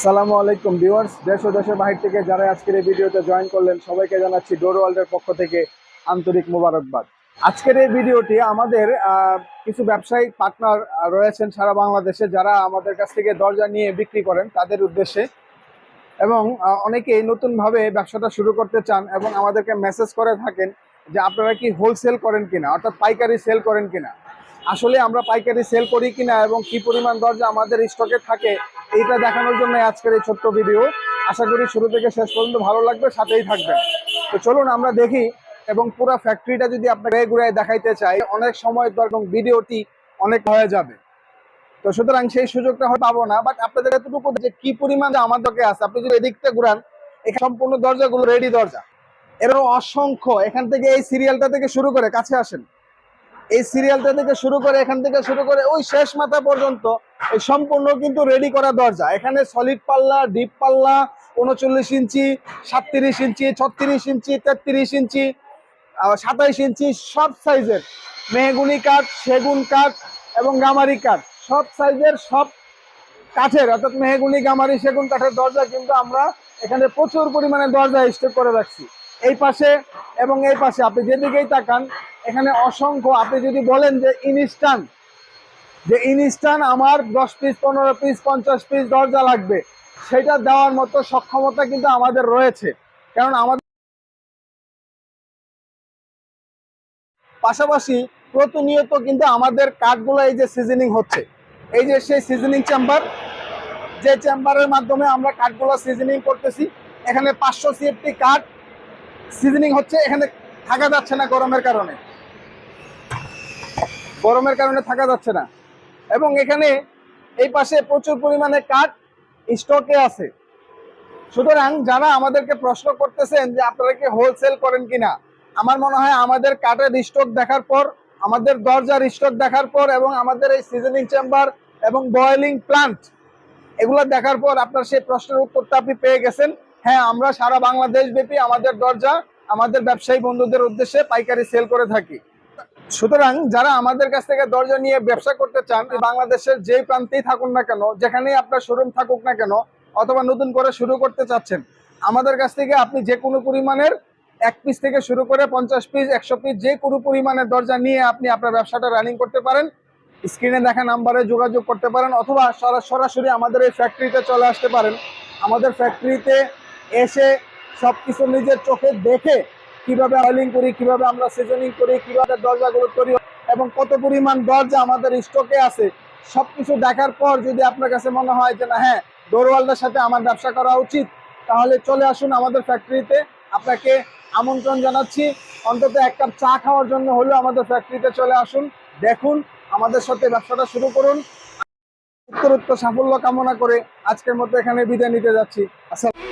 আসসালামু আলাইকুম ভিউয়ার্স, দেশ ও দেশের বাহির থেকে যারা আজকের এই ভিডিওতে জয়েন করলেন, সবাইকে জানাচ্ছি ডোর ওয়ার্ল্ডের পক্ষ থেকে আন্তরিক মোবারকবাদ। আজকের এই ভিডিওটি আমাদের কিছু ব্যবসায়িক পার্টনার রয়েছেন সারা বাংলাদেশে যারা আমাদের কাছ থেকে দরজা নিয়ে বিক্রি করেন তাদের উদ্দেশ্যে। এবং অনেকেই নতুনভাবে ব্যবসাটা শুরু করতে চান এবং আমাদেরকে মেসেজ করে থাকেন যে আপনারা কি হোলসেল করেন কিনা, অর্থাৎ পাইকারি সেল করেন কিনা। আসলে আমরা পাইকারি সেল করি কিনা এবং কি পরিমাণ দরজা আমাদের স্টকে থাকে, এইটা দেখানোর জন্য আজকের এই ছোট্ট ভিডিও আশা করি শুরু থেকে শেষ পর্যন্ত ভালো লাগবে, সাথেই থাকবেন। তো চলুন আমরা দেখি এবং পুরো ফ্যাক্টরিটা যদি আপনাকে ঘুরে দেখাইতে চাই, অনেক সময় এবং ভিডিওটি অনেক হয়ে যাবে। তো সুতরাং সেই সুযোগটা হয়তো পাবো না বাট আপনাদের এতটুকু যে কি পরিমাণ আমাদেরকে আছে, আপনি যদি এদিকতে ঘুরান, এখানে সম্পূর্ণ দরজাগুলো রেডি দরজা। এরও অসংখ্য, এখান থেকে এই সিরিয়ালটা থেকে শুরু করে, কাছে আসেন। এই সিরিয়ালটা থেকে শুরু করে, এখান থেকে শুরু করে, ওই শেষ মাথা পর্যন্ত এই সম্পূর্ণ কিন্তু রেডি করা দরজা। এখানে সলিড পাল্লা ডিপ পাল্লা, উনচল্লিশ ইঞ্চি, সাতত্রিশ ইঞ্চি, ছত্রিশ ইঞ্চি, তেত্রিশ ইঞ্চি সাতাইশ ইঞ্চি, সব সাইজের। মেহগুনি কাঠ, সেগুন কাঠ এবং গামারি কাঠ, সব সাইজের, সব কাঠের, অর্থাৎ মেহগুনি, গামারি, সেগুন কাঠের দরজা কিন্তু আমরা এখানে প্রচুর পরিমাণে দরজা স্টক করে রাখছি। এই পাশে এবং এই পাশে, আপনি যেদিকেই তাকান এখানে অসংখ্য, আপনি যদি বলেন যে ইনস্টান যে ইনস্টান আমার দশ পিস পনেরো পিস পঞ্চাশ পিস দরজা লাগবে, সেটা দেওয়ার মতো সক্ষমতা কিন্তু আমাদের রয়েছে। কারণ আমাদের পাশাপাশি প্রতিনিয়ত কিন্তু আমাদের কাঠগুলো এই যে সিজনিং হচ্ছে। এই যে সেই সিজনিং চেম্বার যে চেম্বারের মাধ্যমে আমরা কাঠগুলো সিজনিং করতেছি, এখানে পাঁচশো সিএফটি কাঠ সিজনিং হচ্ছে, এখানে থাকা যাচ্ছে না গরমের কারণে। গরমের কারণে থাকা যাচ্ছে না। এবং এখানে এই পাশে প্রচুর পরিমাণে কাঠ স্টকে আছে। সুতরাং যারা আমাদেরকে প্রশ্ন করতেছেন যে আপনারা কি হোলসেল করেন কিনা, আমার মনে হয় আমাদের কাঠের স্টক দেখার পর, আমাদের দরজার স্টক দেখার পর এবং আমাদের এই সিজনিং চেম্বার এবং বয়েলিং প্লান্ট এগুলো দেখার পর আপনার সেই প্রশ্নের উত্তরটা আপনি পেয়ে গেছেন। হ্যাঁ আমরা সারা বাংলাদেশ ব্যাপী আমাদের দরজা আমাদের ব্যবসায়ী বন্ধুদের উদ্দেশ্যে পাইকারি সেল করে থাকি। সুতরাং যারা আমাদের কাছ থেকে দরজা নিয়ে ব্যবসা করতে চান বাংলাদেশের যে প্রান্তেই থাকুন না কেন, যেখানেই আপনার শোরুম থাকুক না কেন, অথবা নতুন করে শুরু করতে চাচ্ছেন, আমাদের কাছ থেকে আপনি যে কোনো পরিমাণের এক পিস থেকে শুরু করে পঞ্চাশ পিস একশো পিস যে কোনো পরিমাণের দরজা নিয়ে আপনি আপনার ব্যবসাটা রানিং করতে পারেন। স্ক্রিনে দেখা নাম্বারে যোগাযোগ করতে পারেন, অথবা সরা- সরাসরি আমাদের এই ফ্যাক্টরিতে চলে আসতে পারেন। আমাদের ফ্যাক্টরিতে এসে সব কিছু নিজের চোখে দেখে কীভাবে অয়েলিং করি, কীভাবে আমরা সিজনিং করি, কীভাবে দরজাগুলো তৈরি হয় এবং কত পরিমাণ দরজা আমাদের স্টকে আছে, সবকিছু দেখার পর যদি আপনার কাছে মনে হয় যে না হ্যাঁ ডোরওয়ালদের সাথে আমার ব্যবসা করা উচিত, তাহলে চলে আসুন আমাদের ফ্যাক্টরিতে আপনাকে আমন্ত্রণ জানাচ্ছি, অন্তত এক কাপ চা খাওয়ার জন্য হলেও আমাদের ফ্যাক্টরিতে চলে আসুন, দেখুন, আমাদের সাথে ব্যবসাটা শুরু করুন। উত্তরোত্তর সাফল্য কামনা করে আজকের মতো এখানে বিদায় নিতে যাচ্ছি। আসসালাম